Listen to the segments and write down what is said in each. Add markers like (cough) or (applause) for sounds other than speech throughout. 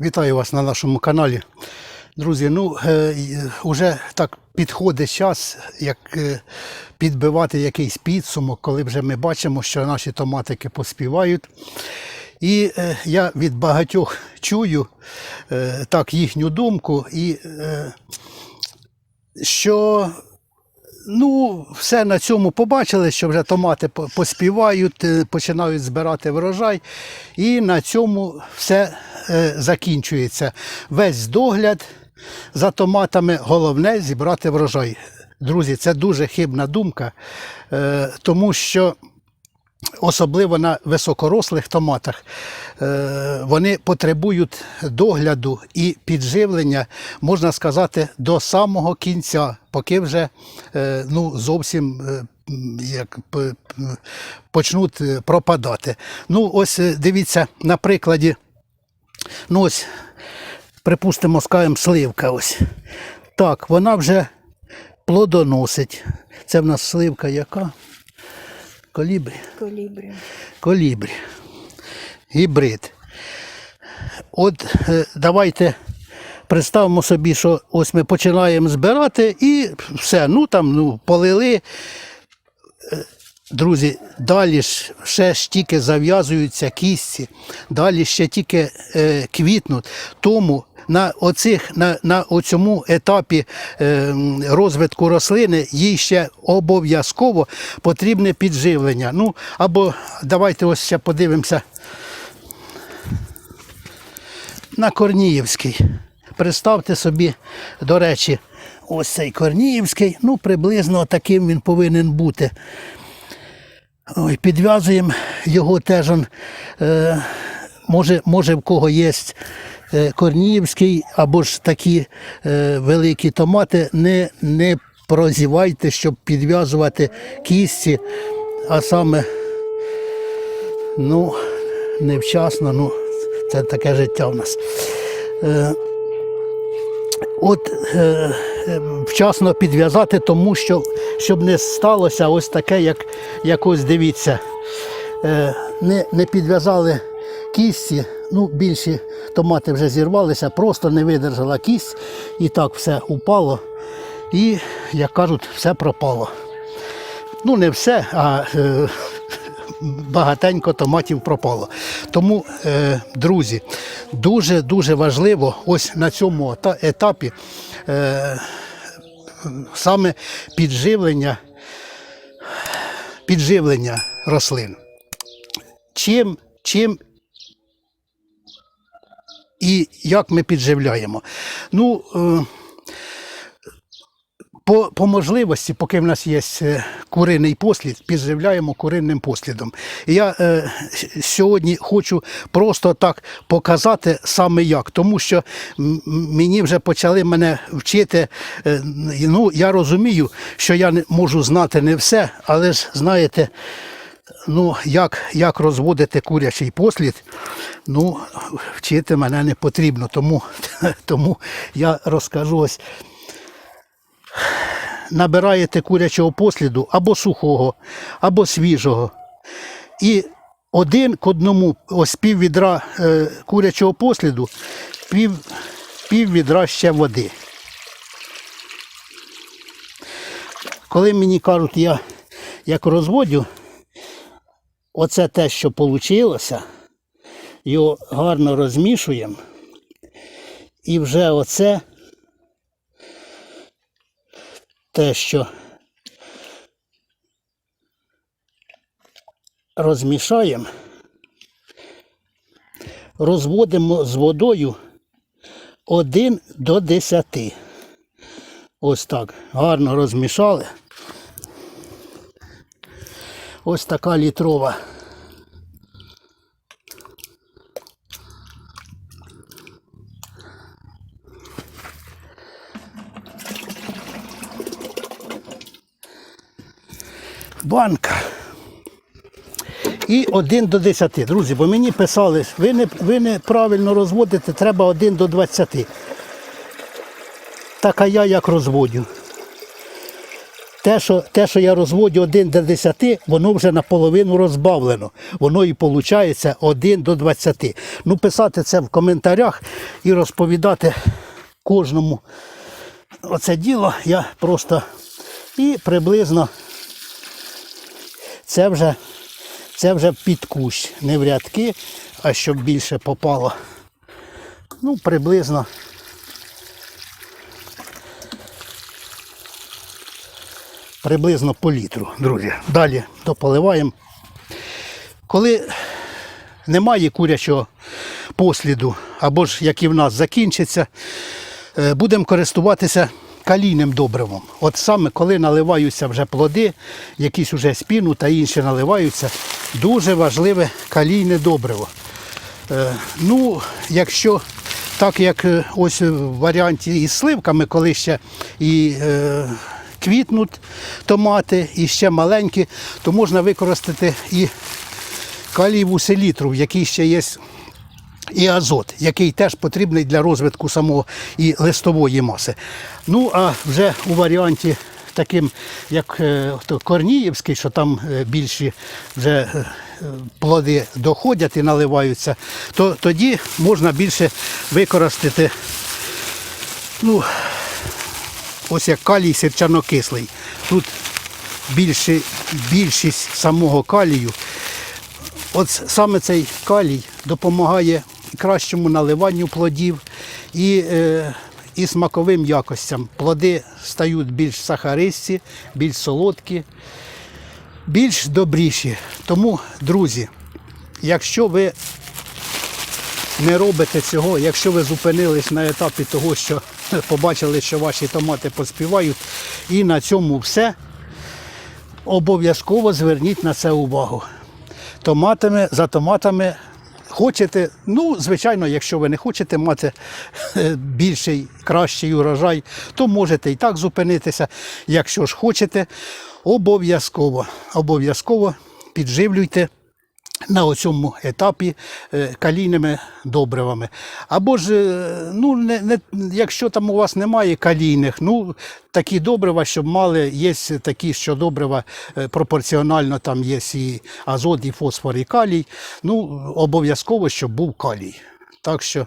Вітаю вас на нашому каналі. Друзі, ну е, й- уже так підходить час, як е, підбивати якийсь підсумок, коли вже ми бачимо, що наші томатики поспівають. І е, я від багатьох чую е, так їхню думку, і е, що Ну, все на цьому побачили, що вже томати поспівають, е, починають збирати врожай. І на цьому все е, закінчується. Весь догляд за томатами, головне зібрати врожай. Друзі, це дуже хибна думка, е, тому що особливо на високорослих томатах, е, вони потребують догляду і підживлення, можна сказати, до самого кінця, поки вже е, ну, зовсім е, як почнуть пропадати. Ну, ось дивіться на прикладі. Ну, ось, припустимо, скажемо, сливка. ось. Так, вона вже плодоносить. Це в нас сливка яка? Колібрі Колібрі. колібрі. Гібрид. От е, давайте представимо собі, що ось ми починаємо збирати і все. Ну там ну, полили. Е, Друзі, далі ж ще ж тільки зав'язуються кістці, далі ще тільки е, квітнуть. Тому на, оцих, на, на оцьому етапі е, розвитку рослини їй ще обов'язково потрібне підживлення. Ну, або давайте ось ще подивимося на Корніївський. Представте собі, до речі, ось цей Корніївський, ну приблизно таким він повинен бути. Ой, підв'язуємо його теж. Е, може, може, в кого є е, Корніївський або ж такі е, великі томати, не, не прозівайте, щоб підв'язувати кісті, а саме ну, невчасно, ну, це таке життя в нас. Е, от е, вчасно підв'язати, тому що щоб не сталося ось таке, як, як ось дивіться. Е, не, не підв'язали кісті, ну більші томати вже зірвалися, просто не видержала кість і так все упало. І, як кажуть, все пропало. Ну, не все, а е, багатенько томатів пропало. Тому, е, друзі, дуже-дуже важливо ось на цьому етапі е, саме підживлення, підживлення рослин. Чим, чим і як ми підживляємо? Ну, е, по, по можливості, поки в нас є е, куриний послід, підживляємо куринним послідом. Я е, сьогодні хочу просто так показати саме як, тому що мені вже почали мене вчити. е, ну, я розумію, що я не можу знати не все, але ж знаєте, ну, як, як розводити курячий послід, ну, вчити мене не потрібно. Тому, (laughs) тому я розкажу ось набираєте курячого посліду або сухого, або свіжого. І один к одному, ось пів відра е, курячого посліду, пів, пів відра ще води. Коли мені кажуть, я як розводю, оце те, що вийшло, його гарно розмішуємо. І вже оце те, що розмішаємо, розводимо з водою 1 до 10. Ось так. Гарно розмішали. Ось така літрова. банка. І 1 до 10. Друзі, бо мені писали, ви не, ви неправильно розводите, треба 1 до 20. Так а я як розводю. Те, що, те, що я розводю 1 до 10, воно вже наполовину розбавлено. Воно і виходить 1 до 20. Ну, писати це в коментарях і розповідати кожному оце діло я просто і приблизно це вже, це вже під кущ, не в рядки, а щоб більше попало. Ну, приблизно. Приблизно по літру, друзі. Далі дополиваємо. Коли немає курячого посліду, або ж як і в нас закінчиться, е, будемо користуватися калійним добривом. От саме коли наливаються вже плоди, якісь вже спіну та інші наливаються, дуже важливе калійне добриво. Е, Ну, якщо так як е, ось в варіанті із сливками, коли ще і квітнуть томати, і ще маленькі, то можна використати і калієву селітру, в якій ще є і азот, який теж потрібний для розвитку самого і листової маси. Ну, а вже у варіанті таким, як е, то Корніївський, що там е, більші вже е, плоди доходять і наливаються, то тоді можна більше використати ну, ось як калій сірчанокислий. Тут більше, більшість самого калію. От саме цей калій допомагає кращому наливанню плодів і, е, і смаковим якостям. Плоди стають більш сахаристі, більш солодкі, більш добріші. Тому, друзі, якщо ви не робите цього, якщо ви зупинились на етапі того, що (laughs) побачили, що ваші томати поспівають, і на цьому все, обов'язково зверніть на це увагу. Томатами, за томатами хочете, ну, звичайно, якщо ви не хочете мати (laughs) е, більший, кращий урожай, то можете і так зупинитися. Якщо ж хочете, обов'язково, обов'язково підживлюйте на оцьому етапі е, калійними добривами. Або ж, е, ну, не, не, якщо там у вас немає калійних, ну, такі добрива, щоб мали, є такі, що добрива е, пропорціонально, там є і азот, і фосфор, і калій. Ну, обов'язково, щоб був калій. Так що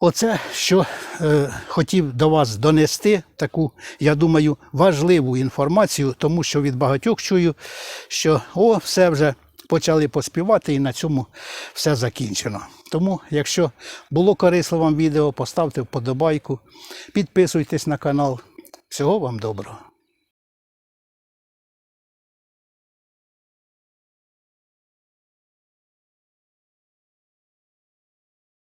Оце, що е, хотів до вас донести, таку, я думаю, важливу інформацію, тому що від багатьох чую, що о, все вже почали поспівати і на цьому все закінчено. Тому, якщо було корисно вам відео, поставте вподобайку, підписуйтесь на канал. Всього вам доброго.